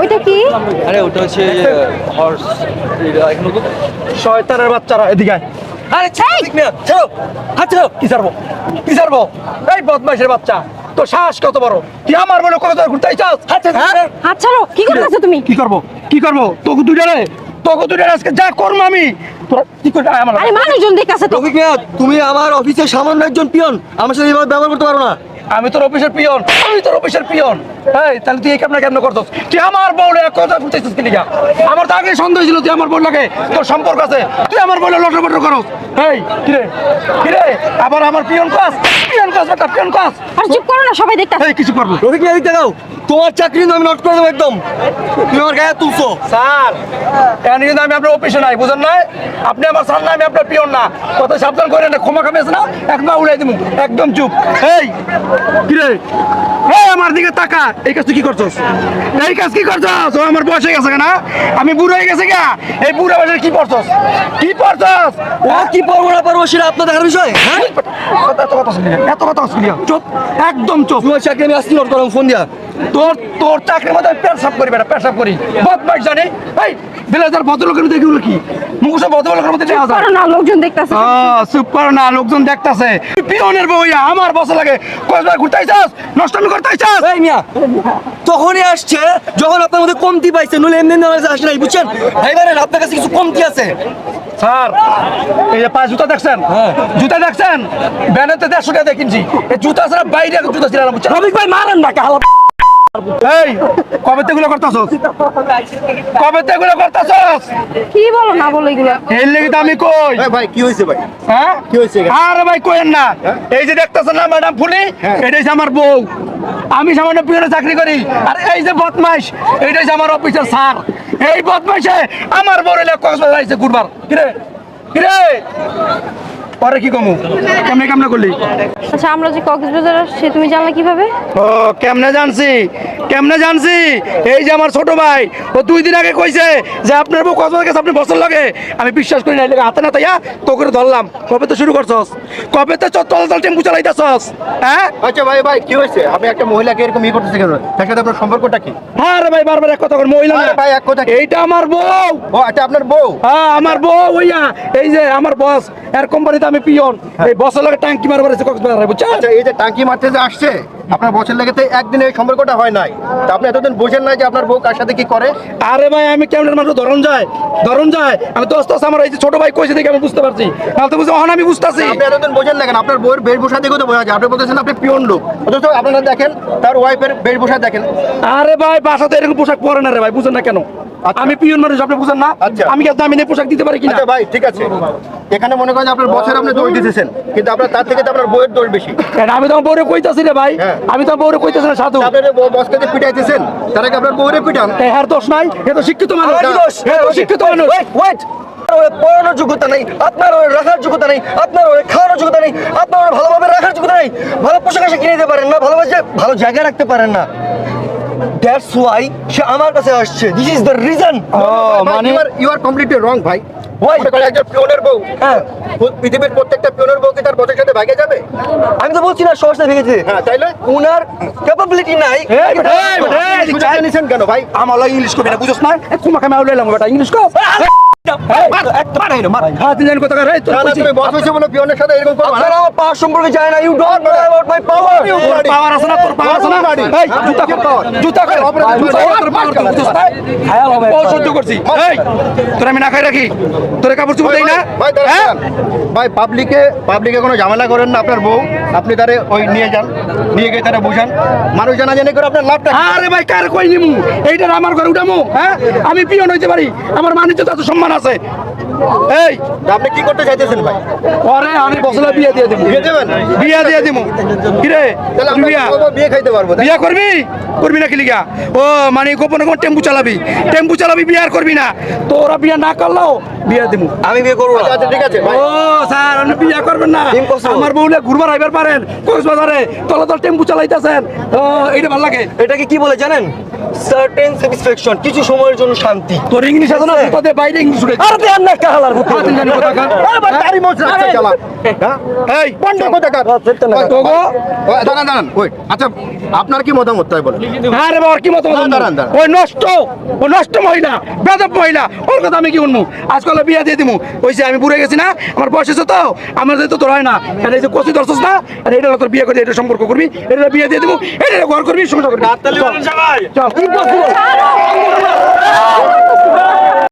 ওইটা কি? আরে ওটা হচ্ছে হর্স শয়তানের বাচ্চারা এদিকে আরে হাত চলো কি ছাড়বো? কি ছাড়বো? এই বদমাইশের বাচ্চা তো শ্বাস কত বড়? তুই আমার বলে কত ঘুরতে চাস? হ্যাঁ? হাত ছাড়ো। কি করতেছো তুমি? কি করব? কি করব? তোকে দুজনে তোকে দুজনে আজকে যা করব আমি। তোরা কি করে আয় আমার আরে মানুষজন দেখতেছে তো। তুমি আমার অফিসের সামান্য একজন পিয়ন। আমার সাথে এভাবে ব্যবহার করতে পারো না। আমি তোর অফিসের পিয়ন আমি তোর অফিসের পিয়ন। এই তাহলে তুই এই কেমন কেমন করছিস তুই আমার বউলে এক কথা বুঝতেছিস কি লিগা? আমার তো আগে সন্দেহ ছিল তুই আমার বউ লাগে তোর সম্পর্ক আছে। তুই আমার বউলে লটর বটর করস। এই কিরে কিরে আবার আমার পিয়ন কাজ পিয়ন কাজ একটা পিয়ন কাজ আর চুপ করো না সবাই দেখতেছে। এই কিছু করব রফিক মিয়া দিতে দাও তোমার চাকরি আমি নোট করে দেবো একদম। তুমি আমার গায়ে তুলছো। স্যার এখানে কিন্তু আমি আপনার অফিসে নাই বুঝেন না আপনি আমার স্যার না আমি আপনার পিয়ন না। কত সাবধান করে না ক্ষমা খামে আছে না? একদম উড়াই দিব একদম চুপ। এই কিরে? এই আমার দিকে তাকা। এই কাজ তুই কি করছস? এই কাজ কি করছস? ও আমার বয়স হয়ে গেছে না আমি বুড়ো হয়ে গেছে গা। এই বুড়ো বয়সে কি করছস কি করছস ও কি পারব না পারব সেটা আপনার দেখার বিষয়? হ্যাঁ? এত কথা শুনি এত কথা শুনি চুপ। একদম চুপ। তোমার চাকরি আমি আসছি নোট করো ফোন দিয়া। তোর তোর চাকরির মধ্যে পেট সাফ করি বেটা সাফ করি। বদমাইশ জানি। এই বিলাজার ভদ্রলোকের মধ্যে এগুলো কি? মুখোশ ভদ্রলোকের মধ্যে নেওয়া যায়। না লোকজন দেখতেছে। সুপার না লোকজন দেখতাছে। পিয়নের বউয়া আমার বসে লাগে। কয়েকবার ঘুরতাইছাস? নষ্টমি করতাইছাস? এই মিয়া তখনই আসছে যখন আপনার মধ্যে কমতি পাইছে নইলে এমনি এমনি আমার আসে নাই বুঝছেন? আপনার কাছে কিছু কমতি আছে? স্যার এই যে পা জুতা দেখছেন? হ্যাঁ। জুতা দেখছেন? ব্যানাতে দেড়শো টাকা দিয়ে কিনছি। এই জুতা ছাড়া বাইরে জুতা ছিল না বুঝছেন? রফিক ভাই মারেন না কালা এই কবে করতাছস? কবে করতাছস? কি বলো না বলো এগুলো। এই লেগে তো আমি কই? ভাই কি ভাই? হ্যাঁ? কি? আরে ভাই না। এই যে দেখতেছেন না ম্যাডাম ফুলি? হ্যাঁ। এটাই আমার বউ। আমি সামান্য পিয়নে চাকরি করি। আর এই যে বদমাইশ এইটাই হচ্ছে আমার অফিসের স্যার। এই বদমাইশে আমার বড় এলাকা কক্সবাজার আইছে ঘুরবার। কিরে? কিরে? পরে কি কমু? কেমনে কেমনে করলি? আচ্ছা আমরা যে কক্সবাজার আসছি তুমি জানলে কীভাবে? ও কেমনে জানছি? কেমনে জানছি? এই যে আমার ছোট ভাই ও দুই দিন আগে কইছে যে আপনার বউ কক্সবাজার গেছে আপনি বছর লাগে। আমি বিশ্বাস করি না এই হাতে না তাইয়া তো করে ধরলাম। কবে তো শুরু করছস? কবে তো চল চল টেম্পু চালাইতেছস হ্যাঁ? আচ্ছা ভাই ভাই কি হয়েছে? আমি একটা মহিলাকে এরকম ইয়ে করতেছে কেন? তার সাথে আপনার সম্পর্কটা কি? হ্যাঁ রে ভাই বারবার এক কথা কর মহিলা না। ভাই, এক কথা এইটা আমার বউ। ও আচ্ছা আপনার বউ? হ্যাঁ আমার বউ ওইয়া এই যে আমার বস এর কোম্পানিতে আমি পিয়ন। এই বসের লগে টাঙ্কি মারবার এসে কক্সবাজার বুঝছেন আচ্ছা এই যে টাঙ্কি মারতে যে আসছে আপনার বছর লেগে তো একদিনে এই সম্পর্কটা হয় নাই। তা আপনি এতদিন বুঝেন না যে আপনার বউ কার সাথে কি করে? আরে ভাই আমি কেমন মানুষ ধরন যায়। ধরন যায়। আমি আস্তে আস্তে আমার এই যে ছোট ভাই কইছে দেখে আমি বুঝতে পারছি। নাহলে তো বুঝতে অহন আমি বুঝতেছি। আপনি এতদিন বোঝেন না কেন? আপনার বউয়ের বেশভূষা দেখেও তো বোঝা যায়। আপনি বলতেছেন আপনি পিয়ন লোক। অথচ আপনারা দেখেন তার ওয়াইফের বেশভূষা দেখেন। আরে ভাই বাসাতে এরকম পোশাক পরে না রে ভাই বুঝেন না কেন। আমি পিয়ন মানুষ আপনি বুঝেন না? আচ্ছা। আমি কি দামি পোশাক দিতে পারি কিনা? আচ্ছা ভাই ঠিক আছে। এখানে মনে করেন আপনার বছর আপনি দোষ দিতেছেন কিন্তু আপনার তার থেকে তো আপনার বউয়ের দোষ বেশি। আমি তো বউরে কইতাছি রে ভাই। হ্যাঁ। আমি তো বউরে কইতাছি না সাধু। আপনি বসকে যে পিটাইতেছেন তার আগে আপনার বউরে পিটান। এর দোষ নাই। এ তো শিক্ষিত মানুষ? এ তো শিক্ষিত মানুষ। ওয়েট ওর পড়ানোর যোগ্যতা নেই আপনার ওর রাখার যোগ্যতা নেই আপনার ওর খাওয়ানোর যোগ্যতা নেই আপনার ওর ভালোভাবে রাখার যোগ্যতা নেই। ভালো পোশাক আশাক কিনে দিতে পারেন না ভালোভাবে ভালো জায়গায় রাখতে পারেন না। দ্যাটস ওয়াই সে আমার কাছে আসছে। দিস ইজ দ্য রিজন মানে ইউ আর কমপ্লিটলি রং ভাই? মনে করেন একজন পিয়নের বউ। হ্যাঁ। পৃথিবীর প্রত্যেকটা পিয়নের বউ কি তার বসের সাথে ভাগে যাবে? আমি তো বলছি না ভেঙেছে। হ্যাঁ তাইলে? উনার ক্যাপাবিলিটি নাই। কেন ভাই? আমার ইংলিশ কবি না বুঝছ না? আমি বেটা ইংলিশ কো হ্যাঁ তুই জানি কথা রে তোর না, না, কইছি। তুমি বস হয়েছে বলে পিয়নের সাথে এরকম করবা না? আমার পাওয়ার সম্পর্কে জানেন না। You don't know about my power তোর পাওয়ার আছে না তোর পাওয়ার আছে না? এই জুতা কর জুতা জুতা কর, তোর পাওয়ার কর, বুঝছ না? ও সহ্য করছি। এই তোর আমি না খাই রাখি। তোর কাপড় চুপড় দেই না। ভাই হ্যাঁ? পাবলিকে পাবলিকে কোনো ঝামেলা করেন না আপনার বউ। আপনি তারে ওই নিয়ে যান। নিয়ে গিয়ে তারা বুঝান। মানুষ জানা জানি করে আপনার লাভটা? আরে ভাই কার কই নিমু? এইটা আমার ঘরে উঠামু হ্যাঁ? আমি পিয়ন হইতে পারি। আমার মানিজ্য তো সম্মান আছে। এই আপনি কি করতে চাইতেছেন ভাই? পরে আমি বসলে বিয়ে দিয়ে দিব। বিয়ে দেবেন? বিয়ে দিয়ে দিব। কিরে তাহলে তুই আপনার বিয়া বিয়ে খাইতে পারব? বিয়া করবি? করবি না ও মানে গোপনে গোপন টেম্পু চালাবি। টেম্পু চালাবি বিয়ার করবি না। তোরা বিয়া না করলেও বিয়া দিব। আমি বিয়ে করব আচ্ছা আচ্ছা, ঠিক আছে ও স্যার আপনি বিয়া করবেন না. আমার বউলে ঘুরবার আইবার পারেন। কক্সবাজারে তলা তল টেম্পু চালাইতেছেন। ও এইটা ভালো লাগে। এটাকে কি বলে জানেন? সার্টেন স্যাটিসফ্যাকশন কিছু সময়ের জন্য শান্তি। তোর ইংলিশ আছে না? তোদের বাইরে ইংলিশ উঠে আরে দেন না হাতিন জানি মোচ রাখছে চালা। হ্যাঁ? এই পন্ড কোথাকার? হ্যাঁ, তোগো। দাঁড়ান দাঁড়ান ওই আচ্ছা আপনার কি মতামত তাই বলেন? হ্যাঁ রে বাবা কি মত দাঁড়ান, দাঁড়ান। ওই নষ্ট ও নষ্ট মহিলা বেদব মহিলা ওর কথা আমি কি শুনব? আজকাল বিয়া দিয়ে দিমু। ওই যে আমি বুড়ে গেছি না আমার বয়স হয়েছে তো আমার যেহেতু তোর হয় না। আর এই যে কচি ধরছিস না আর এটা তোর বিয়ে করে এটা সম্পর্ক করবি এটা বিয়ে দিয়ে দিমু এটা ঘর করবি সংসার করবি। চল। ইম্পসিবল